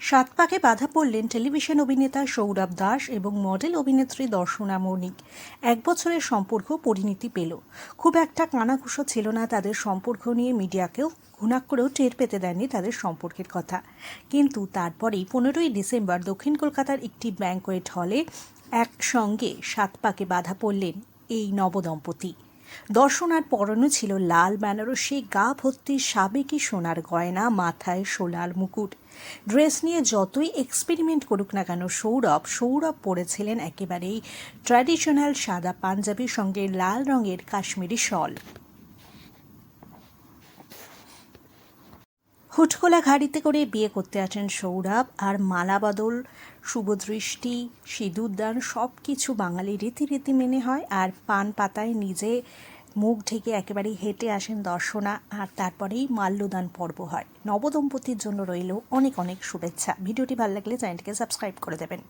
সাত পাকে বাধা পড়লেন টেলিভিশন অভিনেতা সৌরভ দাস এবং মডেল অভিনেত্রী দর্শনা মৌনিক। এক বছরের সম্পর্ক পরিণতি পেল। খুব একটা কানাঘুষো ছিল না তাদের সম্পর্ক নিয়ে মিডিয়াকেও ঘুণাক করেও টের পেতে দেননি তাদের সম্পর্কের কথা। কিন্তু তারপরেই পনেরোই ডিসেম্বর দক্ষিণ কলকাতার একটি ব্যাঙ্কোয়েট হলে একসঙ্গে সাত পাকে বাধা পড়লেন এই নবদম্পতি। দর্শনার পরনে ছিল লাল বেনারসি গা ভর্তি সাবেকি সোনার গয়না, মাথায় সোলার মুকুট। ড্রেস নিয়ে যতই এক্সপেরিমেন্ট করুক না কেন, সৌরভ সৌরভ পরেছিলেন একেবারেই ট্র্যাডিশনাল সাদা পাঞ্জাবির সঙ্গে লাল রঙের কাশ্মীরি শল। হুটখোলা ঘাড়িতে করে বিয়ে করতে আছেন সৌরভ আর মালাবদল, শুভদৃষ্টি, সিঁদুরদান সব কিছু বাঙালি রীতিরীতি মেনে হয় আর পান পাতায় নিজে মুখ ঢেকে একেবারেই হেঁটে আসেন দর্শনা আর তারপরেই মাল্যদান পর্ব হয়। নবদম্পতির জন্য রইল অনেক অনেক শুভেচ্ছা। ভিডিওটি ভালো লাগলে চ্যানেলটিকে সাবস্ক্রাইব করে দেবেন।